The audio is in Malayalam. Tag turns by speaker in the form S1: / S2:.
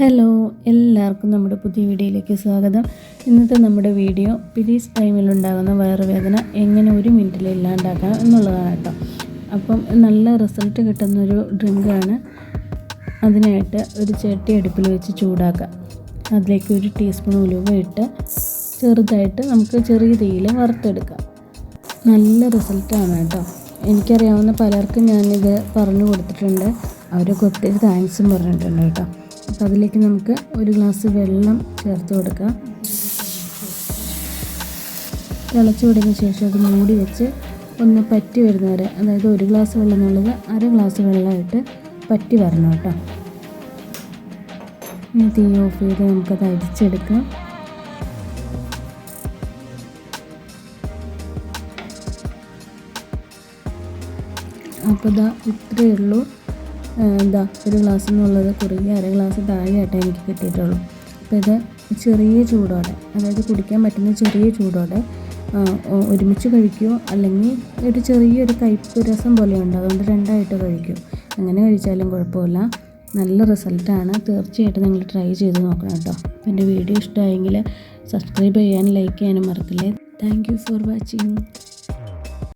S1: ഹലോ എല്ലാവർക്കും നമ്മുടെ പുതിയ വീഡിയോയിലേക്ക് സ്വാഗതം. ഇന്നത്തെ നമ്മുടെ വീഡിയോ പിരീസ് ടൈമിലുണ്ടാകുന്ന വയറുവേദന എങ്ങനെ ഒരു മിനിറ്റിൽ ഇല്ലാണ്ടാക്കാം എന്നുള്ളതാണ് കേട്ടോ. അപ്പം നല്ല റിസൾട്ട് കിട്ടുന്നൊരു ഡ്രിങ്കാണ് അതിനായിട്ട് ഒരു ചട്ടി അടുപ്പിൽ വെച്ച് ചൂടാക്കുക അതിലേക്ക് ഒരു ടീസ്പൂൺ ഉലുവ ഇട്ട് ചെറുതായിട്ട് നമുക്ക് ചെറിയ തീയിൽ വറുത്തെടുക്കാം. നല്ല റിസൾട്ടാണ് കേട്ടോ. എനിക്കറിയാവുന്ന പലർക്കും ഞാനിത് പറഞ്ഞു കൊടുത്തിട്ടുണ്ട്. അവരൊക്കെ ഒത്തിരി താങ്ക്സും പറഞ്ഞിട്ടുണ്ട് കേട്ടോ. അപ്പോൾ അതിലേക്ക് നമുക്ക് ഒരു ഗ്ലാസ് വെള്ളം ചേർത്ത് കൊടുക്കാം. തിളച്ച് തുടങ്ങിയ ശേഷം അത് മൂടി വെച്ച് ഒന്ന് പറ്റി വരുന്നവരെ അതായത് ഒരു ഗ്ലാസ് വെള്ളം എന്നുള്ളത് അര ഗ്ലാസ് വെള്ളമായിട്ട് പറ്റി വരണം കേട്ടോ. ഇനി തീ ഓഫ് ചെയ്ത് നമുക്കത് അരിച്ചെടുക്കാം. അപ്പോൾ ഇതാ ഇത്രയേ ഉള്ളൂ. എന്താ ഒരു ഗ്ലാസ് എന്നുള്ളത് കുറുകി അര ഗ്ലാസ് താഴെയായിട്ടേ എനിക്ക് കിട്ടിയിട്ടുള്ളൂ. അപ്പോൾ ഇത് ചെറിയ ചൂടോടെ അതായത് കുടിക്കാൻ പറ്റുന്ന ചെറിയ ചൂടോടെ ഒരുമിച്ച് കഴിക്കുമോ അല്ലെങ്കിൽ ഒരു ചെറിയൊരു കയ്പ്പ് രസം പോലെയുണ്ട് അതുകൊണ്ട് രണ്ടായിട്ട് കഴിക്കും. അങ്ങനെ കഴിച്ചാലും കുഴപ്പമില്ല. നല്ല റിസൾട്ടാണ്. തീർച്ചയായിട്ടും നിങ്ങൾ ട്രൈ ചെയ്ത് നോക്കണം കേട്ടോ. അപ്പോൾ എന്റെ വീഡിയോ ഇഷ്ടമായെങ്കിൽ സബ്സ്ക്രൈബ് ചെയ്യാനും ലൈക്ക് ചെയ്യാനും മറക്കില്ലേ. Thank you for watching.